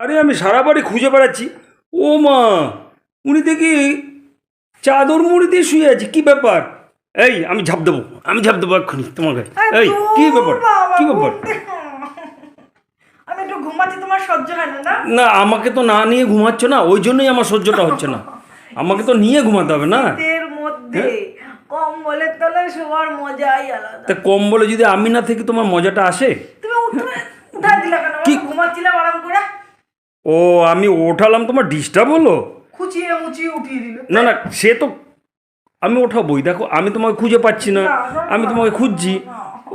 আরে আমি সারা বাড়ি খুঁজে বেড়াচ্ছি। ও মা উনি দেখি চাদর মুড়ি দিয়ে শুয়ে আছে কি ব্যাপার? এই আমি ঝাপ দেবো আমি ঝাপ দেবো এক্ষুনি তোমার গায়ে। এই কি ব্যাপার? কি ব্যাপার? আমি একটু ঘুমাচ্ছি তোমার সহ্য হয় না না? আমাকে তো না নিয়ে ঘুমাচ্ছ না ওই জন্যই আমার সহ্যটা হচ্ছে না। আমাকে তো নিয়ে ঘুমাতে হবে না। শীতের মধ্যে কম্বলের তলায় শোয়ার মজাই আলাদা। তা কম্বলে যদি আমি না থেকে তোমার মজাটা আসে তুমি উঠে উঠা দিলা কেন কি? আমি ঘুমাচ্ছিলাম আরাম করে ও আমি ওঠালাম তোমার ডিস্টার্ব হলো? খুচিয়ে মুচিয়ে উঠিয়ে দিল। না না সে তো আমি ওঠাবোই। দেখো আমি তোমাকে খুঁজে পাচ্ছি না। আমি তোমাকে খুঁজছি।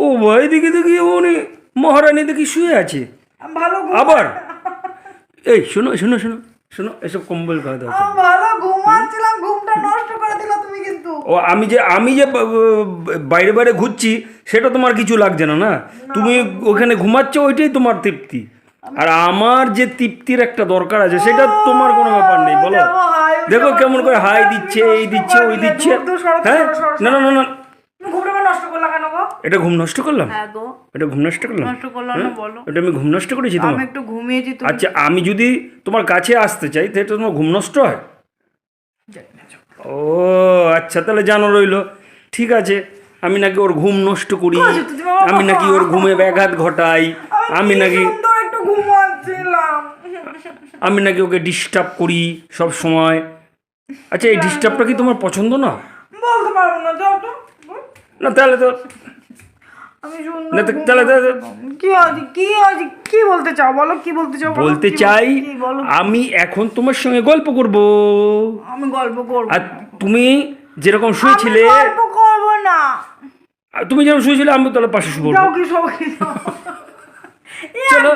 ও ভাই দেখি দেখি উনি মহারানী দেখি শুয়ে আছে। ভালো আবার? এই শোনো শোনো শোনো শোনো এসব কম্বল খাওয়া দাও ভালো ঘুমাচ্ছিলাম ঘুমটা নষ্ট করে দিলা তুমি কিন্তু। ও আমি যে আমি যে বাইরে বাইরে ঘুরছি সেটা তোমার কিছু লাগছে না? না। তুমি ওখানে ঘুমাচ্ছ ওইটাই তোমার তৃপ্তি। আর আমার যে তৃপ্তির একটা দরকার আছে সেটা তোমার কোনো ব্যাপার নেই বলো। দেখো, কেমন করে হাই দিচ্ছে এই দিচ্ছে ওই দিচ্ছে। হ্যাঁ? না না না না। এটা ঘুম নষ্ট করলাম? হ্যাঁ এটা ঘুম নষ্ট করলাম? নষ্ট করলাম না বলো। এটা আমি ঘুম নষ্ট করেছি তোমার? একটু ঘুমিয়েছি আচ্ছা আমি যদি তোমার কাছে আসতে চাই তাহলে তোমার ঘুম নষ্ট হয়? ও আচ্ছা তাহলে জানো রইল। ঠিক আছে আমি নাকি ওর ঘুম নষ্ট করি। আমি নাকি ওর ঘুমে ব্যাঘাত ঘটাই। আমি নাকি ঘুমাচ্ছিলাম। আমি নাকি ওকে ডিস্টার্ব করি সব সময়। আচ্ছা এই ডিস্টার্বটা কি তোমার পছন্দ না? বলতে পারব না যাও তো। না তাহলে তো আমি না তাহলে কি আছে কি আছে কি বলতে চাও? বলো কি বলতে চাও? বলতে চাই আমি এখন তোমার সঙ্গে গল্প করব। আমি গল্প করব। আর তুমি যেরকম শুয়েছিলে গল্প করব না। আর তুমি যেরকম শুয়েছিলে আমি তাহলে পাশে কি যাও। চলো।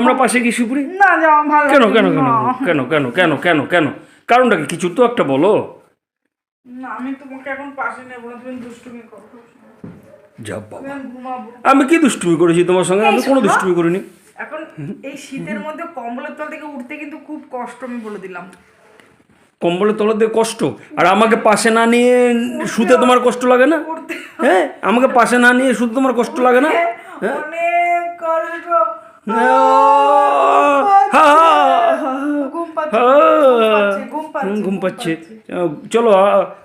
আমরা পাশে গিয়ে শুয়ে না যাও ভালো কেন কেন কেন কেন কেন কেন কেন কেন? কারণটা কি? কিছু তো একটা বলো। না আমি তোমাকে এখন পাশে নেব না তুমি দুষ্টুমি করো। যা বাবা। আমি কি দুষ্টুমি করেছি তোমার সঙ্গে? আমি কোনো দুষ্টুমি করিনি। এখন এই শীতের মধ্যে কম্বলের তল থেকে উঠতে কিন্তু খুব কষ্ট আমি বলে দিলাম। কম্বলের তলা দিয়ে কষ্ট? আর আমাকে পাশে না নিয়ে শুতে তোমার কষ্ট লাগে না? হ্যাঁ আমাকে পাশে না নিয়ে শুতে তোমার কষ্ট লাগে না? অনেক কষ্ট ঘুম পাচ্ছে চলো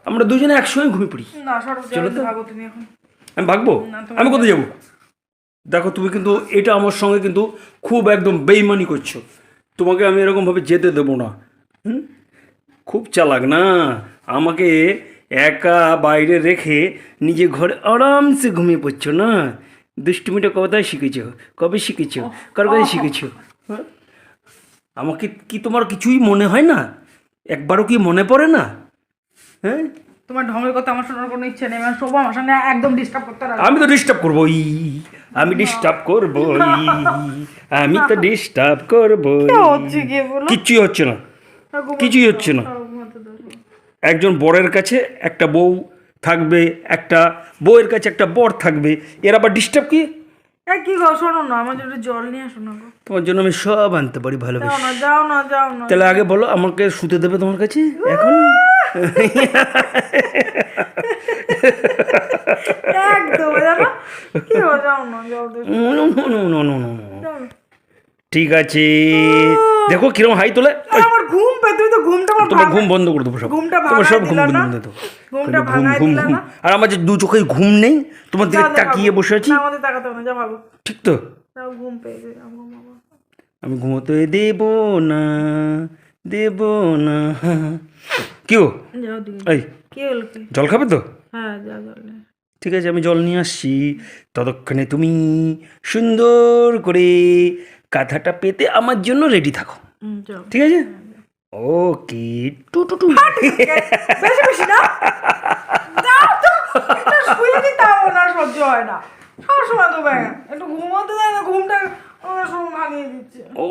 আমরা দুজনে একসঙ্গে ঘুমিয়ে পড়ি। চলো তো। আমি ভাগবো? আমি কোথায় যাব? দেখো তুমি কিন্তু এটা আমার সঙ্গে কিন্তু খুব একদম বেইমানি করছ। তোমাকে আমি এরকমভাবে যেতে দেবো না। হুম? খুব চালাক না? আমাকে একা বাইরে রেখে নিজে ঘরে আরামসে ঘুমিয়ে পড়ছো না? দুষ্টুমিটা কোথায় শিখেছো? কবে শিখেছো? কার কাছে শিখেছো? আমাকে কি তোমার কিছুই মনে হয় না? একবারও কি মনে পড়ে না? হ্যাঁ? তোমার ঢঙের কথা আমার শোনার কোনো ইচ্ছে নেই মানে শোভা আমার সঙ্গে একদম ডিস্টার্ব করতে রাখবে আমি তো ডিস্টার্ব করবোই আমি ডিস্টার্ব করবোই আমি তো ডিস্টার্ব করবোই। হচ্ছে কি বলো? কিচ্ছুই হচ্ছে না কিছুই হচ্ছে না। একজন বরের কাছে একটা বউ থাকবে একটা বউয়ের কাছে একটা বর থাকবে। এর আবার ডিস্টার্ব কি? কি গো শোনো না আমার জন্য জল নিয়ে আসো না গো। তোমার জন্য আমি সব আনতে পারি ভালোবেসে। না যাও না যাও না। তাহলে আগে বলো আমাকে শুতে দেবে তোমার কাছে? এখন? একদম জানো? কি গো যাও না যাও তো। নো, ঠিক আছে। দেখো কিরম হাই তোলে। আমার ঘুম পে তুমি তো ঘুমটা আমার তোমার ঘুম বন্ধ করে দেবো সব। ঘুমটা তোমার সব ঘুম বন্ধ করে দেবো। ঘুমটা ঘুম ঘুম ঘুম। আর আমার যে দু চোখে ঘুম নেই তোমার দিকে তাকিয়ে বসে আছি। আমাদের তাকাতে না যা ভাবো ঠিক তো। ঘুম পেয়ে আমি ঘুমোতে দেব না দেব না। কি গো? এই জল খাবে তো? হ্যাঁ জল ঠিক আছে আমি জল নিয়ে আসছি। ততক্ষণে তুমি সুন্দর করে কাঁথাটা পেতে আমার জন্য রেডি থাকো। ঠিক আছে? Okay two two two. বেশি বেশি না। ওনার সহ্য হয় না। সব সময় তো ব্যাঙ। একটু ঘুমাতে দেয় না ঘুমটা ওনার সময় ভাঙিয়ে দিচ্ছে। ও